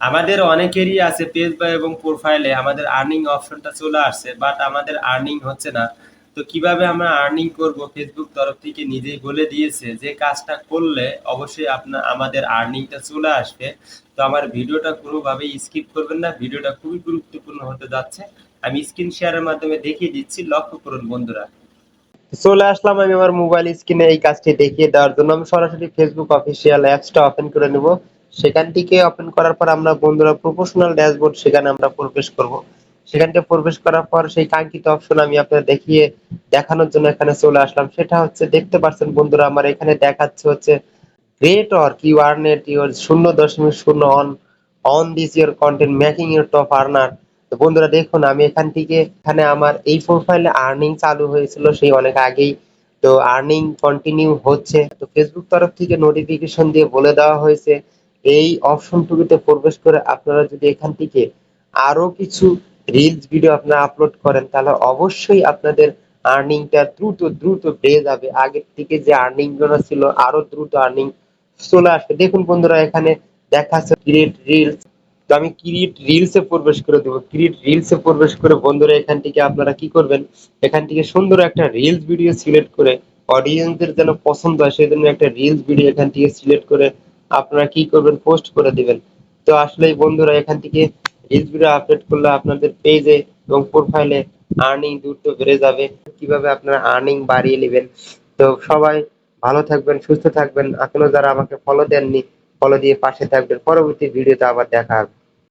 আমাদের অনেকেরই আছে পেজ বা এবং প্রোফাইলে আমাদের আর্নিং অপশনটা চলে আসছে বাট আমাদের আর্নিং হচ্ছে না। তো কীভাবে আমরা আর্নিং করব? ফেসবুক তরফ থেকে নিজেই বলে দিয়েছে যে, কাজটা করলে অবশ্যই আপনার আমাদের আর্নিংটা চলে আসবে। তো আমার ভিডিওটা কোনোভাবেই স্কিপ করবেন না। ভিডিওটা খুবই গুরুত্বপূর্ণ হতে যাচ্ছে। আমি স্ক্রিন শেয়ারের মাধ্যমে দেখিয়ে দিচ্ছি। লক্ষ্য করুন, বন্ধুরা। চলে আসলাম আমি আমার মোবাইল স্ক্রিনে এই কাজটি দেখিয়ে দেওয়ার জন্য। আমি সরাসরি ফেসবুক অফিসিয়াল অ্যাপসটা ওপেন করে নেব। সেখান থেকে ওপেন করার পর আমরা বন্ধুরা প্রফেশনাল ড্যাশবোর্ড সেখানে আমরা প্রবেশ করব। সেখানটা প্রবেশ করার পর সেই কাঙ্ক্ষিত অপশন আমি আপনাদের দেখিয়ে দেখানোর জন্য এখানে চলে আসলাম। সেটা হচ্ছে, দেখতে পাচ্ছেন বন্ধুরা, আমার এখানে দেখাচ্ছে হচ্ছে great or cue earned your শূন্য দশমিক শূন্য on on this your content making your top earner তো বন্ধুরা, দেখুন, আমি এখান থেকে, এখানে আমার এই প্রোফাইলে আর্নিং চালু হয়েছিল সেই অনেক আগেই। তো আর্নিং কন্টিনিউ হচ্ছে। তো ফেসবুক তরফ থেকে নোটিফিকেশন দিয়ে বলে দেওয়া হয়েছে। এই অপশন অপশনটুকুতে প্রবেশ করে আপনারা যদি এখান থেকে আরও কিছু রিলস ভিডিও আপনারা আপলোড করেন, তাহলে অবশ্যই আপনাদের আর্নিংটা দ্রুত দ্রুত বেড়ে যাবে। আগের থেকে যে আর্নিংগুলো ছিল, আরও দ্রুত আর্নিং চলে আসবে। দেখুন বন্ধুরা, এখানে দেখাচ্ছে ক্রিয়েট রিলস তো আমি ক্রিয়েট রিলসে প্রবেশ করে দেবো। ক্রিয়েট রিলসে প্রবেশ করে বন্ধুরা, এখান থেকে আপনারা কি করবেন? এখান থেকে সুন্দর একটা রিলস ভিডিও সিলেক্ট করে অডিয়েন্সদের যেন পছন্দ হয়, সেই জন্য একটা রিলস ভিডিও এখান থেকে সিলেক্ট করে আপনারা কি করবেন পোস্ট করে দিবেন। তো আসলে বন্ধুরা, এখান থেকে রিলস আপডেট করলে আপনাদের পেজে এবং প্রোফাইলে আর্নিং দ্রুত বেড়ে যাবে। কীভাবে আপনারা আর্নিং বাড়িয়ে নেবেন। তো সবাই ভালো থাকবেন, সুস্থ থাকবেন। এখনও যারা আমাকে ফলো দেননি ফলো দিয়ে পাশে থাকবেন। পরবর্তী ভিডিওতে আবার দেখা হবে।